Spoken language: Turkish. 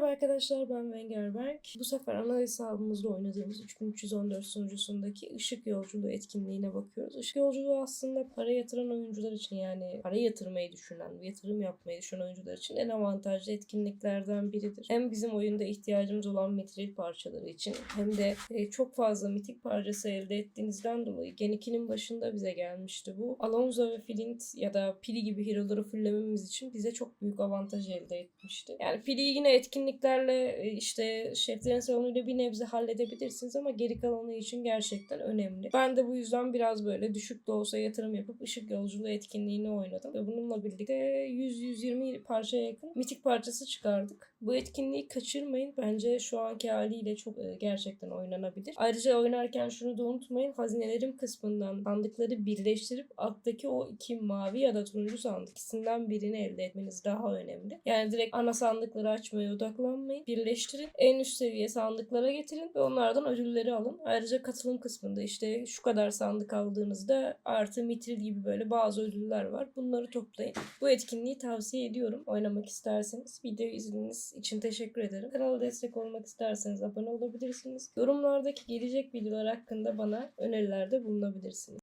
Merhaba arkadaşlar ben Wengerberg. Bu sefer ana hesabımızda oynadığımız 3314 sunucusundaki ışık yolculuğu etkinliğine bakıyoruz. Işık yolculuğu aslında para yatıran oyuncular için yani para yatırmayı düşünen, yatırım yapmayı düşünen oyuncular için en avantajlı etkinliklerden biridir. Hem bizim oyunda ihtiyacımız olan mitril parçaları için hem de e, çok fazla mitik parçası elde ettiğinizden dolayı Gen 2'nin başında bize gelmişti bu. Alonso ve Flint ya da Pili gibi hero'ları fullememiz için bize çok büyük avantaj elde etmişti. Yani Pili yine etkinliklerle e, işte şeflerin salonuyla bir nebze halledebilirsiniz ama geri kalanı için gerçekten önemli. Ben de bu yüzden biraz böyle düşük de olsa yatırım yapıp ışık yolculuğu etkinliğini oynadım. Ve bununla birlikte 100-120 parçaya yakın mitik parçası çıkardık. Bu etkinliği kaçırmayın. Bence şu anki haliyle çok e, gerçekten oynanabilir. Ayrıca oynarken şunu da unutmayın. Hazinelerim kısmından sandıkları birleştirip alttaki o iki mavi ya da turuncu sandık ikisinden birini elde etmeniz daha önemli. Yani direkt ana sandıkları açmaya odaklanmayın. Birleştirin. En üst seviye sandıklara getirin ve onlardan ödülleri alın. Ayrıca katılım kısmında işte şu kadar sandık aldığınızda artı mitril gibi böyle bazı ödüller var. Bunları toplayın. Bu etkinliği tavsiye ediyorum. Oynamak isterseniz. Video izlediğiniz için teşekkür ederim. Kanala destek olmak isterseniz abone olabilirsiniz. Yorumlardaki gelecek videolar hakkında bana önerilerde bulunabilirsiniz.